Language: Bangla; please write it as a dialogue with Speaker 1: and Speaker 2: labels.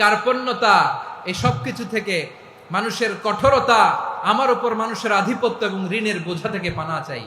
Speaker 1: কার্পণ্যতা এসব সব কিছু থেকে মানুষের কঠোরতা, আমার উপর মানুষের আধিপত্য এবং ঋণের বোঝা থেকে পানা চাই।